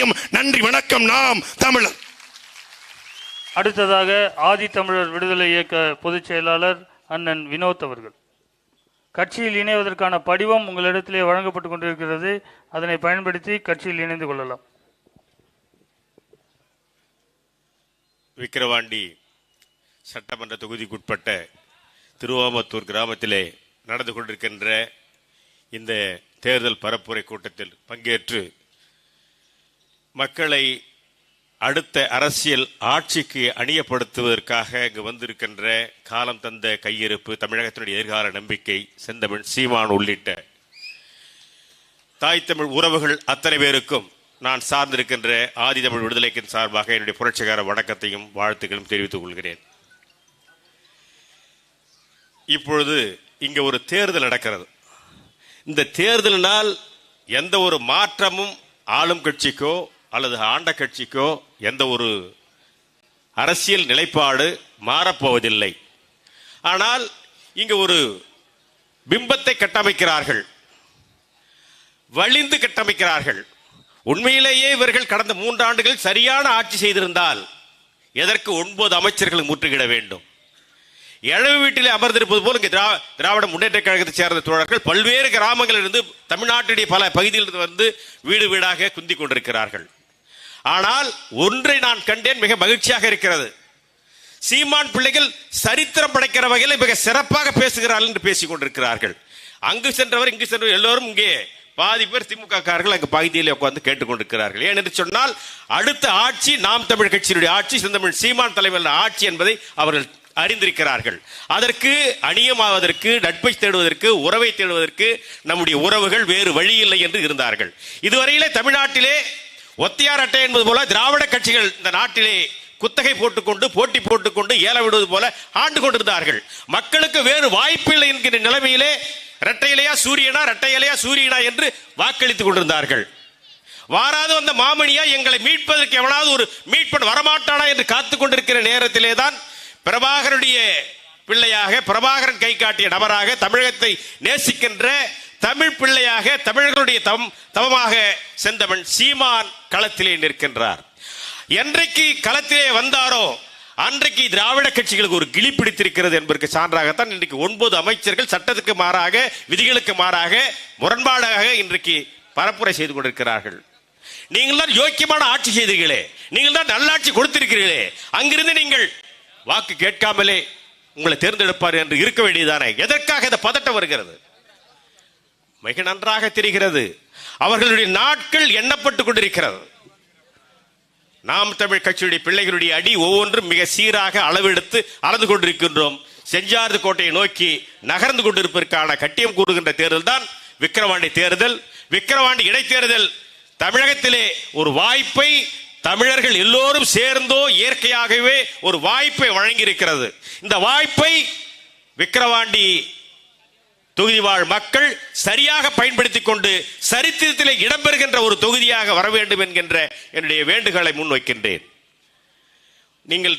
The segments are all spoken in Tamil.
அமையும் நன்றி வணக்கம். நாம் தமிழர். அடுத்ததாக ஆதித்தமிழர் விடுதலை இயக்க பொதுச் செயலாளர் அண்ணன் வினோத் அவர்கள். கட்சியில் இணைவதற்கான படிவம் உங்களிடத்திலே வழங்கப்பட்டு கொண்டிருக்கிறது. அதனை பயன்படுத்தி கட்சியில் இணைந்து கொள்ளலாம். விக்கிரவாண்டி சட்டமன்ற தொகுதிக்குட்பட்ட திருவாமத்தூர் கிராமத்திலே நடந்து கொண்டிருக்கின்ற இந்த தேர்தல் பரப்புரை கூட்டத்தில் பங்கேற்று மக்களை அடுத்த அரசியல் ஆட்சிக்கு அணியப்படுத்துவதற்காக இங்கு வந்திருக்கின்ற காலம் தந்த கையிருப்பு தமிழகத்தினுடைய எதிர்கால நம்பிக்கை செந்தமிழ் சீமான் உள்ளிட்ட தாய் தமிழ் உறவுகள் அத்தனை பேருக்கும் நான் சார்ந்திருக்கின்ற ஆதி தமிழ் விடுதலைக்கின் சார்பாக என்னுடைய புரட்சிகர வணக்கத்தையும் வாழ்த்துக்களும் தெரிவித்துக் கொள்கிறேன். இப்பொழுது இங்கே ஒரு தேர்தல் நடக்கிறது. இந்த தேர்தலினால் எந்த ஒரு மாற்றமும் ஆளும் கட்சிக்கோ அல்லது ஆண்ட கட்சிக்கோ எந்த ஒரு அரசியல் நிலைப்பாடு மாறப்போவதில்லை. ஆனால் இங்கு ஒரு பிம்பத்தை கட்டமைக்கிறார்கள். வலிந்து கட்டமைக்கிறார்கள். உண்மையிலேயே இவர்கள் கடந்த மூன்று ஆண்டுகள் சரியான ஆட்சி செய்திருந்தால் எதற்கு ஒன்பது அமைச்சர்கள் முற்றுகிட வேண்டும். இழவு வீட்டிலே அமர்ந்திருப்பது போல் இங்கே திரா திராவிட முன்னேற்ற கழகத்தை சேர்ந்த தோழர்கள் பல்வேறு கிராமங்களிலிருந்து தமிழ்நாட்டினுடைய தமிழ்நாட்டுடைய பல பகுதியிலிருந்து வந்து வீடு வீடாக குந்தி கொண்டிருக்கிறார்கள். ஆனால் ஒன்றை நான் கண்டேன் மிக மகிழ்ச்சியாக இருக்கிறது. சீமான் பிள்ளைகள் சரித்திரம் படைக்கிற வகையில் மிக சிறப்பாக பேசுகிறார்கள் என்று பேசிக் கொண்டிருக்கிறார்கள். அங்கு சென்றவர் இங்கு சென்றவர் எல்லோரும் இங்கே பாதி பேர் திமுக காரர்கள் அங்கு பகுதியிலே உட்கார்ந்து கேட்டுக்கொண்டிருக்கிறார்கள் ஏன் என்று சொன்னால் அடுத்த ஆட்சி நாம் தமிழ் கட்சியினுடைய ஆட்சி செந்தமிழ் சீமான் தலைமையிலான ஆட்சி என்பதை அவர்கள் அறிந்திருக்கிறார்கள். அதற்கு அணியமாவதற்கு நட்பை தேடுவதற்கு உறவை தேடுவதற்கு நம்முடைய உறவுகள் வேறு வழி இல்லை என்று இருந்தார்கள். இதுவரையிலே தமிழ்நாட்டிலே ஒத்தியார் அட்டை என்பது போல திராவிட கட்சிகள் இந்த நாட்டிலே குத்தகை போட்டுக்கொண்டு போட்டி போட்டுக்கொண்டு ஏல விடுவது போல ஆண்டு கொண்டிருந்தார்கள். மக்களுக்கு வேறு வாய்ப்பில்லை என்கிற நிலைமையிலே இரட்டையிலையா சூரியனா இரட்டையிலையா சூரியனா என்று வாக்களித்துக் கொண்டிருந்தார்கள். வாராது வந்த மாமணியா எங்களை மீட்பதற்கு எவனாவது ஒரு மீட்பன் வரமாட்டானா என்று காத்து கொண்டிருக்கிற நேரத்திலே தான் பிரபாகருடைய பிள்ளையாக பிரபாகரன் கை காட்டிய நபராக தமிழகத்தை நேசிக்கின்ற தமிழ் பிள்ளையாக தமிழர்களுடைய தவம் தவமாக செந்தவன் சீமான் களத்திலே நிற்கின்றார். என்றைக்கு களத்திலே வந்தாரோ அன்றைக்கு திராவிட கட்சிகளுக்கு ஒரு கிளி பிடித்திருக்கிறது என்பதற்கு சான்றாகத்தான் இன்றைக்கு ஒன்பது அமைச்சர்கள் சட்டத்துக்கு மாறாக விதிகளுக்கு மாறாக முரண்பாடாக இன்றைக்கு பரப்புரை செய்து கொண்டிருக்கிறார்கள். நீங்கள் தான் யோக்கியமான ஆட்சி செய்தீர்களே நீங்கள் தான் நல்லாட்சி கொடுத்திருக்கிறீர்களே அங்கிருந்து நீங்கள் வாக்கு கேட்காமலே உங்களை தேர்ந்தெடுப்பார் என்று இருக்க வேண்டியதானே எதற்காக இந்த பதட்டம் வருகிறது? மிக நன்றாக தெரிகிறது. அவர்களுடைய நாட்கள் எண்ணப்பட்டு கொண்டிருக்கிறது. நாம் தமிழ் கட்சியுடைய பிள்ளைகளுடைய அடி ஒவ்வொன்றும் மிக சீராக அளவெடுத்து அளந்து கொண்டிருக்கின்றோம். செஞ்சார்து கோட்டையை நோக்கி நகர்ந்து கொண்டிருப்பதற்கான கட்டியம் கூறுகின்ற தேர்தல் தான் விக்கிரவாண்டி தேர்தல். விக்கிரவாண்டி இடைத்தேர்தல் தமிழகத்திலே ஒரு வாய்ப்பை தமிழர்கள் எல்லோரும் சேர்ந்தோ இயற்கையாகவே ஒரு வாய்ப்பை வழங்கியிருக்கிறது. இந்த வாய்ப்பை விக்கிரவாண்டி தொகுதி வாழ் மக்கள் சரியாக பயன்படுத்திக் கொண்டு சரித்திரத்தில் இடம்பெறுகின்ற ஒரு தொகுதியாக வர வேண்டும் என்கின்ற என்னுடைய வேண்டுகோளை முன்வைக்கின்றேன். நீங்கள்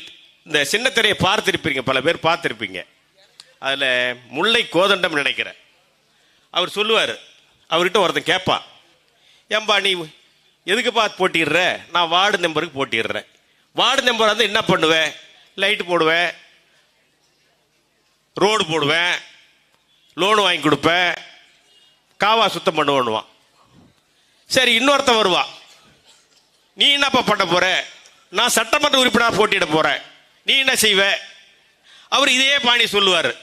இந்த சின்னத்திரையை பார்த்திருப்பீங்க பல பேர் பார்த்திருப்பீங்க. அதில் முல்லை கோதண்டம் நினைக்கிறேன். அவர் சொல்லுவார் அவர்கிட்ட ஒருத்தன் கேட்பான் ஏம்பா நீ எதுக்கு பார்த்து போட்டிடுற நான் வார்டு நம்பருக்கு போட்டிடுறேன் வார்டு நம்பர் வந்து என்ன பண்ணுவேன் லைட்டு போடுவேன் ரோடு போடுவேன் லோன் வாங்கி கொடுப்பேன். காவா சுத்தம் பண்ணுவோன்னுவான். சரி இன்னொருத்தன் வருவான். நீ என்னப்பா பண்ண போற? நான் சட்டமன்ற உறுப்பினர் போட்டியிட போறேன். நீ என்ன செய்வ? அவர் இதே பாணி சொல்லுவார்.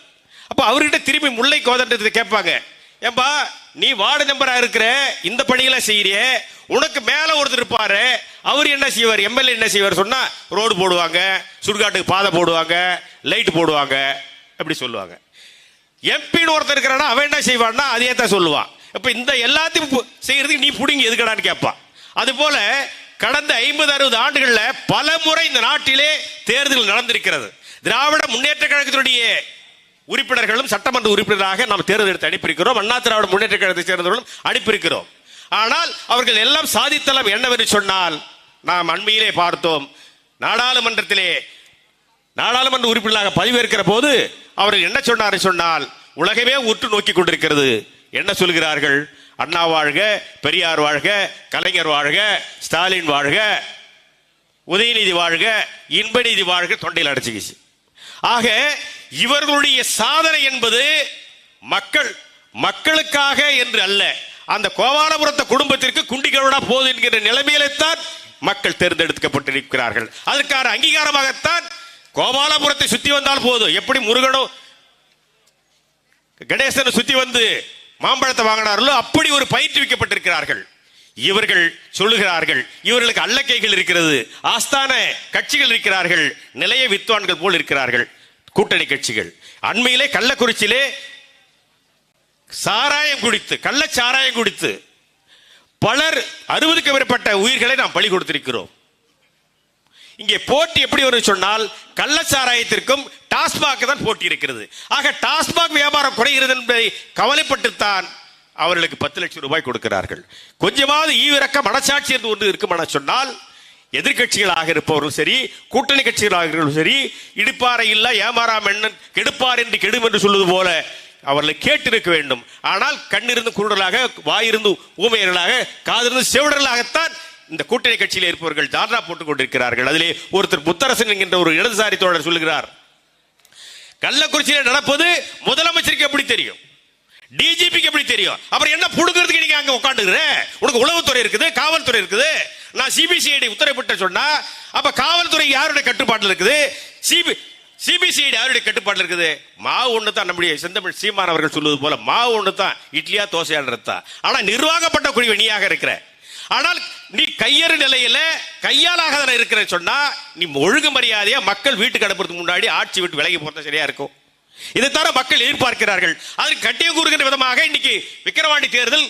அப்போ அவர்கிட்ட திரும்பி முல்லை கோதண்டத்தை கேட்பாங்க. ஏம்பா நீ வார்டு மெம்பராக இருக்கிற இந்த பணிகளை செய்கிறிய உனக்கு மேலே ஒருத்தர் இருப்பார். அவர் என்ன செய்வார்? எம்எல்ஏ என்ன செய்வார் சொன்னால் ரோடு போடுவாங்க சுடுகாட்டுக்கு பாதை போடுவாங்க லைட் போடுவாங்க அப்படி சொல்லுவாங்க. எம்பின்னு ஒருத்தர் இருக்கிறானா அவன் என்ன செய்வான்னா அதே தான் சொல்லுவான். இப்போ இந்த எல்லாத்தையும் பு- செய்யறதுக்கு நீ பிடுங்கி எதுக்கடான்னு கேட்பான். அது போல கடந்த ஐம்பது அறுபது ஆண்டுகளில் பல முறை இந்த நாட்டிலே தேர்தல் நடந்திருக்கிறது. திராவிட முன்னேற்ற கழகத்தினுடைய உறுப்பினர்களும் சட்டமன்ற உறுப்பினராக நாம் தேர்தல் எடுத்து அனுப்பியிருக்கிறோம். அண்ணா திராவிட முன்னேற்ற கழகத்தை சேர்ந்தவர்களும் அனுப்பியிருக்கிறோம். ஆனால் அவர்கள் எல்லாம் சாதித்தளம் என்னவென்று சொன்னால் நாம் அண்மையிலே பார்த்தோம் நாடாளுமன்றத்திலே நாடாளுமன்ற உறுப்பினராக பதிவேற்கிற போது அவர்கள் என்ன சொன்னார் சொன்னால் உலகமே உற்று நோக்கி கொண்டிருக்கிறது. என்ன சொல்கிறார்கள்? அண்ணா வாழ்க பெரியார் வாழ்க கலைஞர் வாழ்க ஸ்டாலின் வாழ்க உதயநிதி வாழ்க இன்பநீதி வாழ்க தொண்டையில் அடைச்சிக்கிச்சு. ஆக இவர்களுடைய சாதனை என்பது மக்கள் மக்களுக்காக என்று அல்ல. அந்த கோபாலபுரத்த குடும்பத்திற்கு குண்டிகளோட போது என்கிற நிலைமையில்தான் மக்கள் தேர்ந்தெடுக்கப்பட்டிருக்கிறார்கள். அதற்கான அங்கீகாரமாகத்தான் கோபாலபுரத்தை சுத்தி வந்தால் போதும். எப்படி முருகனும் கணேசனை சுத்தி வந்து மாம்பழத்தை வாங்கினார்களோ அப்படி ஒரு பயிற்றுவிக்கப்பட்டிருக்கிறார்கள் இவர்கள் சொல்லுகிறார்கள் இவர்களுக்கு அல்லக்கைகள் இருக்கிறது ஆஸ்தான கட்சிகள் இருக்கிறார்கள் நிலைய வித்வான்கள் போல் இருக்கிறார்கள் கூட்டணி கட்சிகள். அண்மையிலே கள்ளக்குறிச்சியிலே சாராயம் குடித்து கள்ள சாராயம் குடித்து பலர் அறுபதுக்கு மேற்பட்ட உயிர்களை நாம் பலி கொடுத்திருக்கிறோம். இங்கே போட்டி எப்படி வரும் சொன்னால் கள்ளச்சாராயத்திற்கும் டாஸ்மாக் தான் போட்டி இருக்கிறது. ஆக டாஸ்மாக் வியாபாரம் குறைகிறது என்பதை கவலைப்பட்டுத்தான் அவர்களுக்கு பத்து லட்சம் ரூபாய் கொடுக்கிறார்கள். கொஞ்சமாவது ஈவிரக்க மனசாட்சி என்று ஒன்று இருக்குமென சொன்னால் எதிர்கட்சிகளாக இருப்பவர்களும் சரி கூட்டணி கட்சிகளாக இருப்பவர்கள் சரி இடுப்பாறை இல்ல ஏமாறாம் எண்ணன் கெடுப்பார் என்று கெடும் என்று சொல்வது போல அவர்களை கேட்டிருக்க வேண்டும். ஆனால் கண்ணிருந்து குருடலாக வாயிருந்து ஊமையர்களாக காதிருந்து செவிடர்களாகத்தான் இந்த கூட்டணி கட்சியில் இருப்பவர்கள் ஜால்ரா போட்டுக் கொண்டிருக்கிறார்கள். அதிலே ஒருத்தர் முத்தரசன் என்கின்ற ஒரு இடதுசாரி தோழர் சொல்லுகிறார். கள்ளக்குறிச்சியில் நடப்பது முதலமைச்சருக்கு எப்படி தெரியும்? டிஜிபிக்கு எப்படி தெரியும்? அப்புறம் என்ன புடுங்கிறதுக்கு நீங்க அங்க உட்காந்துக்கிற? உனக்கு உளவுத்துறை இருக்குது காவல்துறை இருக்குது. நான் சிபிசிஐடி உத்தரவிட்ட சொன்னா அப்ப காவல்துறை யாருடைய கட்டுப்பாட்டில் இருக்குது? சிபி சிபிசிஐடி யாருடைய கட்டுப்பாட்டில் இருக்குது? மாவு ஒன்று தான் நம்முடைய செந்தமிழ் சீமான் அவர்கள் சொல்வது போல மாவு ஒன்று தான் இட்லியா தோசையான்றது தான் ஆனால் நிர்வாகப்பட்ட குடிவை நீயாக இருக்கிற ஆனால் நீ கையறு நிலையில கையாளாக இருக்கிற சொன்னா நீ ஒழுங்கு மரியாதையா மக்கள் வீட்டுக்கு அனுப்புறதுக்கு முன்னாடி ஆட்சி விட்டு விலகி போறது சரியா இருக்கும். இதை தவிர மக்கள் எதிர்பார்க்கிறார்கள். அதற்கு கட்டியம் கூறுகின்ற விதமாக இன்னைக்கு விக்கிரவாண்டி தேர்தல்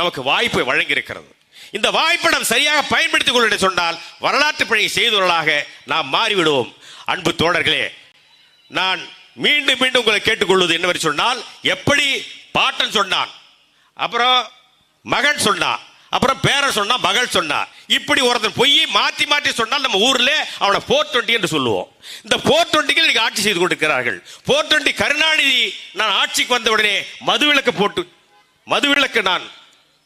நமக்கு வாய்ப்பை வழங்கி இருக்கிறது இந்த வாய்ப்பை நாம் சரியாக பயன்படுத்திக் கொள்ள சொன்னால் வரலாற்று பணியை செய்தவர்களாக நாம் மாறிவிடுவோம். அன்பு தோழர்களே நான் மீண்டும் மீண்டும் உங்களை கேட்டுக்கொள்வது என்னவென்று சொன்னால் எப்படி பாட்டன் சொன்னான் அப்புறம் மகன் சொன்னான் அப்புறம் பேரன் சொன்னா மகள் சொன்னா. இப்படி ஒருத்தன் பொய் மாத்தி மாற்றி சொன்னால் நம்ம ஊர்ல அவனை போர் டுவெண்ட்டி என்று சொல்லுவோம். இந்த போர் டுவெண்ட்டிக்கு இன்னைக்கு ஆட்சி செய்து கொண்டிருக்கிறார்கள். போர் டுவெண்ட்டி கருணாநிதி நான் ஆட்சிக்கு வந்த உடனே மதுவிலக்கு போட்டு மதுவிலக்கு நான்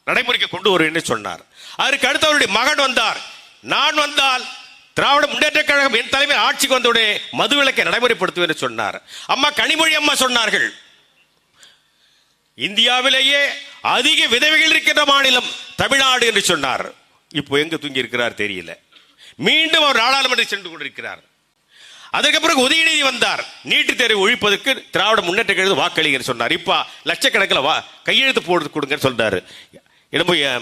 நடைமுறைக்கு கொண்டு வருவேன் என்று சொன்னார். அதற்கு அடுத்து அவருடைய மகன் வந்தார். நான் வந்தால் திராவிட முன்னேற்ற கழகம் என் தலைமை ஆட்சிக்கு வந்தவுடனே மதுவிலக்கை நடைமுறைப்படுத்துவேன் என்று சொன்னார். அம்மா கனிமொழி அம்மா சொன்னார்கள். இந்தியாவிலேயே அதிக விதவைகள் இருக்கின்ற மாநிலம் தமிழ்நாடு என்று சொன்னார். இப்போ எங்க தூங்கி இருக்கிறார் தெரியல. மீண்டும் அவர் நாடாளுமன்றம் சென்று கொண்டிருக்கிறார். அதற்கு பிறகு உதயநிதி வந்தார். நீட்டு தேர்வு ஒழிப்பதற்கு திராவிட முன்னேற்ற கழகம் வாக்களிங்கன்னு சொன்னார். இப்ப லட்சக்கணக்கில் வா கையெழுத்து போடுறது கொடுங்கன்னு சொல்றாரு. என்னமோ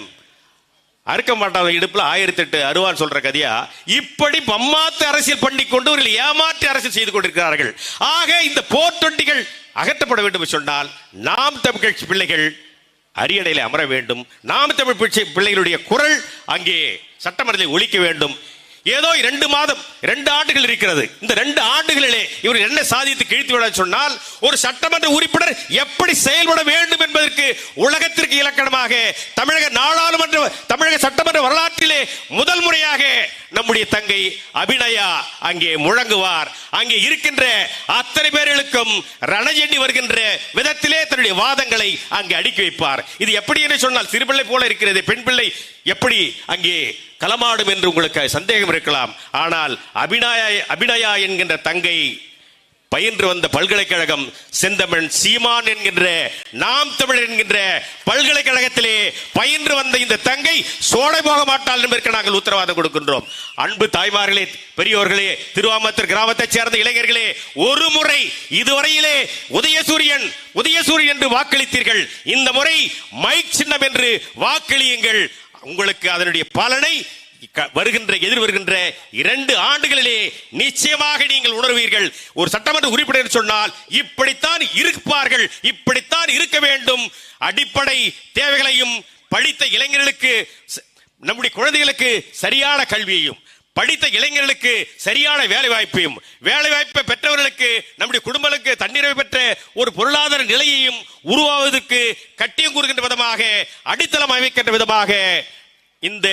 அறுக்க மாட்டாங்க இடுப்புல ஆயிரத்தி எட்டு அருவான் சொல்ற கதையா? இப்படி பம்மாத்து அரசியல் பண்ணி கொண்டு அவர்கள் ஏமாற்றி அரசியல் செய்து கொண்டிருக்கிறார்கள். ஆக இந்த போர்த்தொண்டிகள் அகற்றப்பட வேண்டும் சொன்னால் நாம் தமிழ் கட்சி பிள்ளைகள் அரியணையில் அமர வேண்டும். நாம் தமிழ் பிள்ளைகளுடைய குரல் அங்கே சட்டமன்றத்தில் ஒழிக்க வேண்டும். ஏதோ இரண்டு மாதம் ரெண்டு ஆண்டுகள் இருக்கிறது. இந்த ரெண்டு ஆண்டுகளிலே இவர் என்ன சாதித்து கிழித்து விட சொன்னால் ஒரு சட்டமன்ற உறுப்பினர் எப்படி செயல்பட வேண்டும் என்பதற்கு உலகத்திற்கு இலக்கணமாக தமிழக நாடாளுமன்ற தமிழக சட்டமன்ற வரலாற்றிலே முதல் முறையாக நம்முடைய தங்கை அபிநயா அங்கே முழங்குவார். அங்கே இருக்கின்ற அத்தனை பேர்களுக்கும் ரணஜெண்டி வருகின்ற விதத்திலே தன்னுடைய வாதங்களை அங்கே அடுக்கி வைப்பார். இது எப்படி என்று சொன்னால் சிறுபிள்ளை போல இருக்கிறது பெண் பிள்ளை எப்படி அங்கே களமாடும் என்று உங்களுக்கு சந்தேகம் இருக்கலாம். ஆனால் அபிநயா அபிநயா என்கின்ற தங்கை பயின்று வந்த பல்கலைக்கழகம் செந்தமிழ் சீமான் என்கின்ற நாம் தமிழ் என்கின்ற பல்கலைக்கழகத்திலே பயின்று வந்த இந்த தங்கை சோடை போக மாட்டாள் என்பதற்கு நாங்கள் உத்தரவாதம் கொடுக்கின்றோம். அன்பு தாய்மார்களே பெரியோர்களே திருவாமத்தர் கிராமத்தைச் சேர்ந்த இளைஞர்களே ஒரு முறை இதுவரையிலே உதயசூரியன் உதயசூரியன் என்று வாக்களித்தீர்கள். இந்த முறை மைக் சின்னம் என்று வாக்களியுங்கள். உங்களுக்கு அதனுடைய பலனை க- வருகின்ற எதிர் வருகின்ற இரண்டு ஆண்டுகளிலே நிச்சயமாக நீங்கள் உணர்வீர்கள். ஒரு சட்டமன்ற உறுப்பினர் சொன்னால் இப்படித்தான் இருப்பார்கள் இப்படித்தான் இருக்க வேண்டும். அடிப்படை தேவைகளையும் படித்த இளைஞர்களுக்கு நம்முடைய குழந்தைகளுக்கு சரியான கல்வியையும் படித்த இளைஞர்களுக்கு சரியான வேலை வாய்ப்பையும் வேலை வாய்ப்பை பெற்றவர்களுக்கு நம்முடைய குடும்பங்களுக்கு தன்னிறைவு பெற்ற ஒரு பொருளாதார நிலையையும் உருவாவதற்கு கட்டியம் கூறுகின்ற விதமாக அடித்தளம் அமைக்கின்ற விதமாக இந்த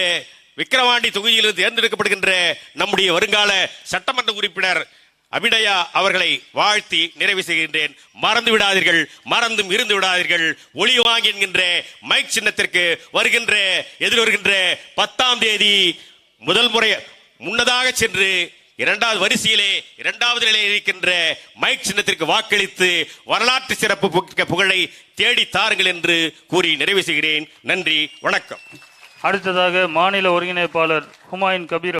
விக்கிரவாண்டி தொகுதியிலிருந்து தேர்ந்தெடுக்கப்படுகின்ற நம்முடைய வருங்கால சட்டமன்ற உறுப்பினர் அபிநயா அவர்களை வாழ்த்தி நிறைவு செய்கின்றேன். மறந்து விடாதீர்கள் மறந்தும் இருந்து விடாதீர்கள். ஒளி வாங்கி என்கின்ற மைக் சின்னத்திற்கு வருகின்ற எதிர் வருகின்ற பத்தாம் தேதி முதல் முறை முன்னதாக சென்று இரண்டாவது வரிசையிலே இரண்டாவது நிலையில் இருக்கின்ற மைக் சின்னத்திற்கு வாக்களித்து வரலாற்று சிறப்பு புகழை தேடி தாருங்கள் என்று கூறி நிறைவு செய்கிறேன். நன்றி வணக்கம். அடுத்ததாக மாநில ஒருங்கிணைப்பாளர் ஹுமாயூன் கபீர்